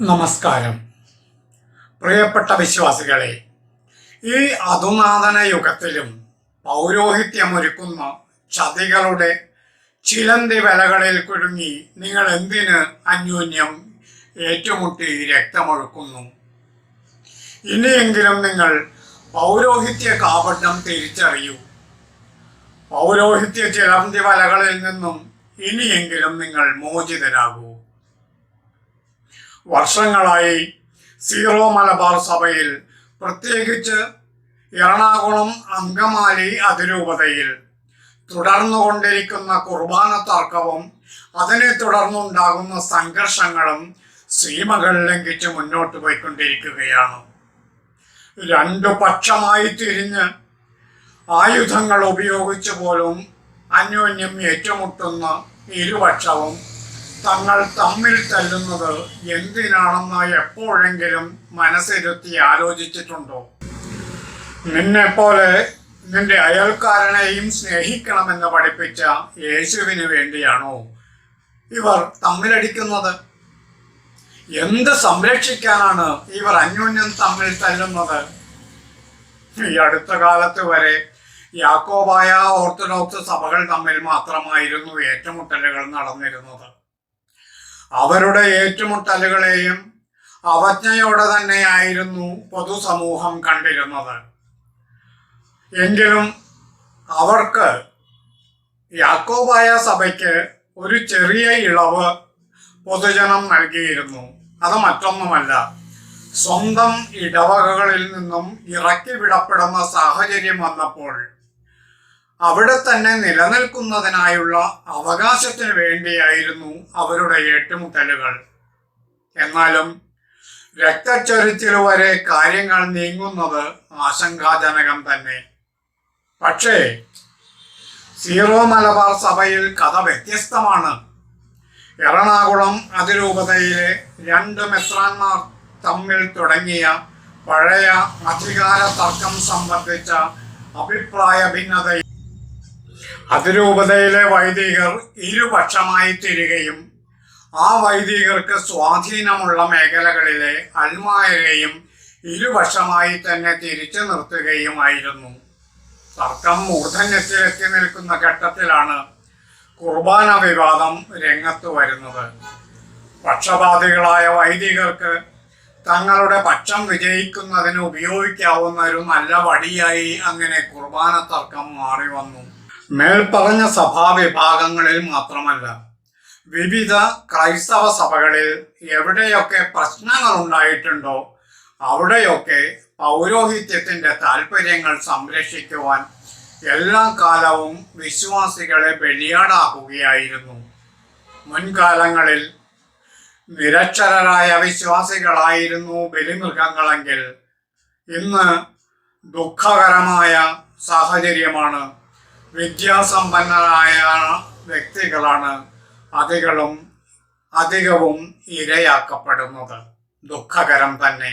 നമസ്കാരം. പ്രിയപ്പെട്ട വിശ്വാസികളെ ഈ അധുനാതന യുഗത്തിലും പൗരോഹിത്യമൊരുക്കുന്ന ചതികളുടെ ചിലന്തി വിലകളിൽ കുടുങ്ങി നിങ്ങൾ എന്തിന് അന്യോന്യം ഏറ്റുമുട്ടി രക്തമൊഴുക്കുന്നു? ഇനിയെങ്കിലും നിങ്ങൾ പൗരോഹിത്യ കാപട്യം തിരിച്ചറിയൂ. പൗരോഹിത്യ ചിലന്തി വലകളിൽ നിന്നും ഇനിയെങ്കിലും നിങ്ങൾ മോചിതരാകൂ. വർഷങ്ങളായി സീറോ മലബാർ സഭയിൽ പ്രത്യേകിച്ച് എറണാകുളം അങ്കമാലി അതിരൂപതയിൽ തുടർന്നുകൊണ്ടിരിക്കുന്ന കുർബാന തർക്കവും അതിനെ തുടർന്നുണ്ടാകുന്ന സംഘർഷങ്ങളും സീമകൾ ലംഘിച്ച് മുന്നോട്ട് പോയിക്കൊണ്ടിരിക്കുകയാണ്. രണ്ടു പക്ഷമായി തിരിഞ്ഞ് ആയുധങ്ങൾ ഉപയോഗിച്ച് പോലും അന്യോന്യം ഏറ്റുമുട്ടുന്ന ഇരുപക്ഷവും തങ്ങൾ തമ്മിൽ തല്ലുന്നത് എന്തിനാണെന്ന് എപ്പോഴെങ്കിലും മനസ്സിരുത്തി ആലോചിച്ചിട്ടുണ്ടോ? നിന്നെപ്പോലെ നിന്റെ അയൽക്കാരനെയും സ്നേഹിക്കണമെന്ന് പഠിപ്പിച്ച യേശുവിന് വേണ്ടിയാണോ ഇവർ തമ്മിലടിക്കുന്നത്? എന്ത് സംരക്ഷിക്കാനാണ് ഇവർ അന്യോന്യം തമ്മിൽ തല്ലുന്നത്? ഈ അടുത്ത കാലത്ത് വരെ യാക്കോബായ ഓർത്തഡോക്സ് സഭകൾ തമ്മിൽ മാത്രമായിരുന്നു ഏറ്റുമുട്ടലുകൾ നടന്നിരുന്നത്. അവരുടെ ഏറ്റുമുട്ടലുകളെയും അവജ്ഞയോടെ തന്നെയായിരുന്നു പൊതുസമൂഹം കണ്ടിരുന്നത്. എങ്കിലും അവർക്ക് യാക്കോബായ സഭയ്ക്ക് ഒരു ചെറിയ ഇളവ് പൊതുജനം നൽകിയിരുന്നു. അത് മറ്റൊന്നുമല്ല സ്വന്തം ഇടവകകളിൽ നിന്നും ഇറക്കി വിടപ്പെടുന്ന സാഹചര്യം വന്നപ്പോൾ അവിടെ തന്നെ നിലനിൽക്കുന്നതിനായുള്ള അവകാശത്തിന് വേണ്ടിയായിരുന്നു അവരുടെ ഏറ്റുമുട്ടലുകൾ. എന്നാലും രക്തച്ചൊരിച്ചിൽ വരെ കാര്യങ്ങൾ നീങ്ങുന്നത് ആശങ്കാജനകം തന്നെ. പക്ഷേ സീറോ മലബാർ സഭയിൽ കഥ വ്യത്യസ്തമാണ്. എറണാകുളം അതിരൂപതയിലെ രണ്ട് മെത്രാന്മാർ തമ്മിൽ തുടങ്ങിയ പഴയ അധികാര തർക്കം സംബന്ധിച്ച അഭിപ്രായ ഭിന്നത അതിരൂപതയിലെ വൈദികർ ഇരുപക്ഷമായി തീരുകയും ആ വൈദികർക്ക് സ്വാധീനമുള്ള മേഖലകളിലെ അൽമായരെയും ഇരുപക്ഷമായി തന്നെ തിരിച്ചു നിർത്തുകയുമായിരുന്നു. തർക്കം മൂർധന്യത്തിലെത്തി നിൽക്കുന്ന ഘട്ടത്തിലാണ് കുർബാന വിവാദം രംഗത്ത് വരുന്നത്. പക്ഷപാതികളായ വൈദികർക്ക് തങ്ങളുടെ പക്ഷം വിജയിക്കുന്നതിന് ഉപയോഗിക്കാവുന്ന ഒരു നല്ല വടിയായി അങ്ങനെ കുർബാന തർക്കം മാറി വന്നു മേൽപ്പറഞ്ഞ സഭാവിഭാഗങ്ങളിൽ മാത്രമല്ല വിവിധ ക്രൈസ്തവ സഭകളിൽ എവിടെയൊക്കെ പ്രശ്നങ്ങൾ ഉണ്ടായിട്ടുണ്ടോ അവിടെയൊക്കെ പൗരോഹിത്യത്തിന്റെ താല്പര്യങ്ങൾ സംരക്ഷിക്കുവാൻ എല്ലാ കാലവും വിശ്വാസികളെ ബലിയാടാക്കുകയായിരുന്നു. മുൻകാലങ്ങളിൽ നിരക്ഷരായ വിശ്വാസികളായിരുന്നു ബലിമൃഗങ്ങളെങ്കിൽ ഇന്ന് ദുഃഖകരമായ സാഹചര്യമാണ് വിദ്യാസമ്പന്നരായ വ്യക്തികളാണ് അധികളും അധികവും ഇരയാക്കപ്പെടുന്നത്. ദുഃഖകരം തന്നെ.